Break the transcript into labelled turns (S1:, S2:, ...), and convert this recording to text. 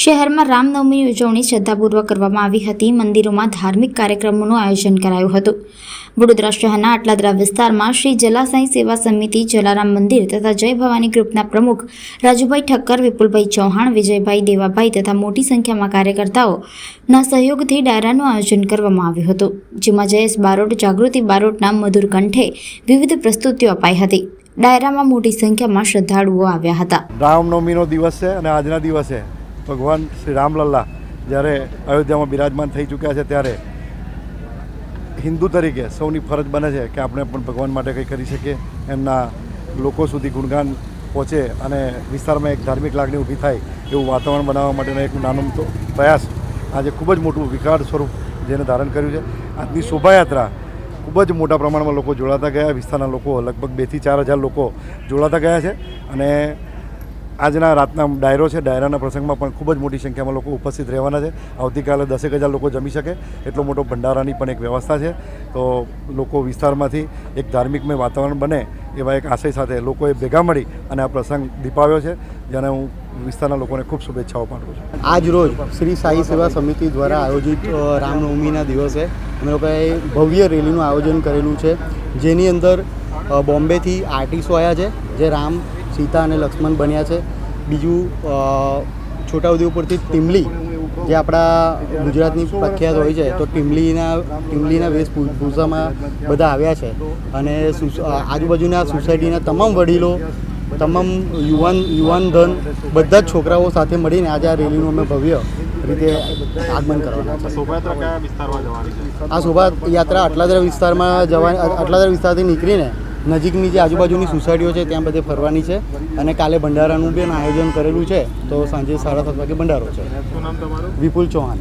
S1: શહેરમાં રામનવમીની ઉજવણી શ્રદ્ધાપૂર્વક કરવામાં આવી હતી. મંદિરોમાં ધાર્મિક કાર્યક્રમોનું આયોજન કરાયું હતું. વડોદરા શહેરના આટલાદરા વિસ્તારમાં શ્રી જલાસાઈ સેવા સમિતિ, જલારામ મંદિર તથા જય ભવાની ગ્રુપના પ્રમુખ રાજુભાઈ ઠક્કર, વિપુલભાઈ ચૌહાણ, વિજયભાઈ દેવાભાઈ તથા મોટી સંખ્યામાં કાર્યકર્તાઓના સહયોગથી ડાયરાનું આયોજન કરવામાં આવ્યું હતું, જેમાં જયેશ બારોટ, જાગૃતિ બારોટના મધુર કંઠે વિવિધ પ્રસ્તુતિઓ અપાઈ હતી. ડાયરામાં મોટી સંખ્યામાં શ્રદ્ધાળુઓ આવ્યા હતા.
S2: રામનવમીનો દિવસ છે અને આજના દિવસે ભગવાન શ્રી રામલલ્લા જ્યારે અયોધ્યામાં બિરાજમાન થઈ ચૂક્યા છે ત્યારે હિન્દુ તરીકે સૌની ફરજ બને છે કે આપણે પણ ભગવાન માટે કંઈ કરી શકીએ. એમના લોકો સુધી ગુણગાન પહોંચે અને વિસ્તારમાં એક ધાર્મિક લાગણી ઊભી થાય એવું વાતાવરણ બનાવવા માટેનો એક નાનો પ્રયાસ આજે ખૂબ જ મોટું વિકરાળ સ્વરૂપ જેને ધારણ કર્યું છે. આજની શોભાયાત્રા ખૂબ જ મોટા પ્રમાણમાં લોકો જોડાતા ગયા. વિસ્તારના લોકો લગભગ બેથી ચાર હજાર લોકો જોડાતા ગયા છે અને આજના રાતના ડાયરો છે. ડાયરાના પ્રસંગમાં પણ ખૂબ જ મોટી સંખ્યામાં લોકો ઉપસ્થિત રહેવાના છે. આવતીકાલે દસેક હજાર લોકો જમી શકે. એટલો મોટો ભંડારાની પણ એક વ્યવસ્થા છે. તો લોકો વિસ્તારમાંથી એક ધાર્મિકમય વાતાવરણ બને એવા એક આશય સાથે લોકોએ ભેગા મળી અને આ પ્રસંગ દીપાવ્યો છે. જેને હું વિસ્તારના લોકોને ખૂબ શુભેચ્છાઓ પાઠવું છું.
S3: આજ રોજ શ્રી સાઈ સેવા સમિતિ દ્વારા આયોજિત રામનવમીના દિવસે અમે લોકોએ ભવ્ય રેલીનું આયોજન કરેલું છે. જેની અંદર બોમ્બેથી આર્ટિસ્ટો આવ્યા છે. જે રામ સીતા અને લક્ષ્મણ બન્યા છે. બીજું છોટાઉદેપુરથી ટીમલી જે આપણા ગુજરાતની પ્રખ્યાત હોય છે તો ટીમલીના ટીમલીના વેશભૂષામાં બધા આવ્યા છે. અને આજુબાજુના સોસાયટીના તમામ વડીલો તમામ યુવાન યુવાન ધન બધા જ છોકરાઓ સાથે મળીને આજે આ રેલીનું અમે ભવ્ય રીતે આગમન કરવાના છે. આ શોભાયાત્રા આટલાદરા વિસ્તારમાં જવા આટલાદરા વિસ્તારથી નીકળીને નજીકની જે આજુબાજુની સોસાયટીઓ છે ત્યાં બધે ફરવાની છે અને કાલે ભંડારાનું બી આયોજન કરેલું છે તો સાંજે સાડા સાત વાગે ભંડારો છે. વિપુલ ચૌહાણ.